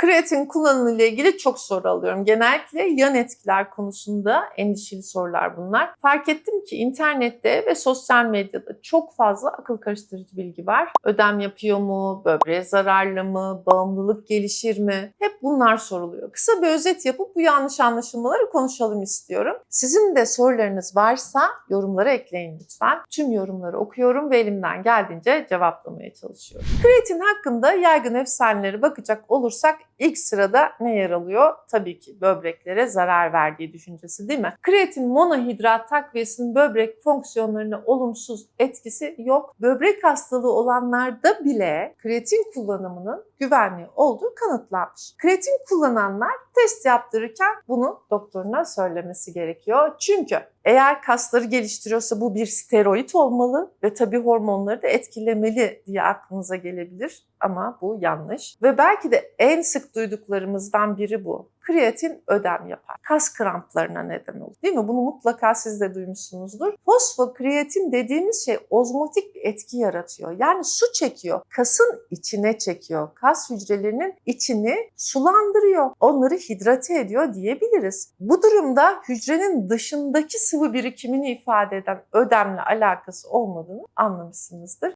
Kreatin kullanımı ile ilgili çok soru alıyorum. Genellikle yan etkiler konusunda endişeli sorular bunlar. Fark ettim ki internette ve sosyal medyada çok fazla akıl karıştırıcı bilgi var. Ödem yapıyor mu, böbreğe zararlı mı, bağımlılık gelişir mi? Hep bunlar soruluyor. Kısa bir özet yapıp bu yanlış anlaşılmaları konuşalım istiyorum. Sizin de sorularınız varsa yorumlara ekleyin lütfen. Tüm yorumları okuyorum ve elimden geldiğince cevaplamaya çalışıyorum. Kreatin hakkında yaygın efsanelere bakacak olursak ilk sırada ne yer alıyor? Tabii ki böbreklere zarar verdiği düşüncesi değil mi? Kreatin monohidrat takviyesinin böbrek fonksiyonlarına olumsuz etkisi yok. Böbrek hastalığı olanlarda bile kreatin kullanımının güvenli olduğu kanıtlanmış. Kreatin kullananlar test yaptırırken bunu doktoruna söylemesi gerekiyor. Çünkü eğer kasları geliştiriyorsa bu bir steroid olmalı ve tabii hormonları da etkilemeli diye aklınıza gelebilir ama bu yanlış. Ve belki de en sık duyduklarımızdan biri bu. Kreatin ödem yapar. Kas kramplarına neden olur. Değil mi? Bunu mutlaka siz de duymuşsunuzdur. Fosfokreatin dediğimiz şey ozmotik bir etki yaratıyor. Yani su çekiyor. Kasın içine çekiyor. Kas hücrelerinin içini sulandırıyor. Onları hidrate ediyor diyebiliriz. Bu durumda hücrenin dışındaki sıvı birikimini ifade eden ödemle alakası olmadığını anlamışsınızdır.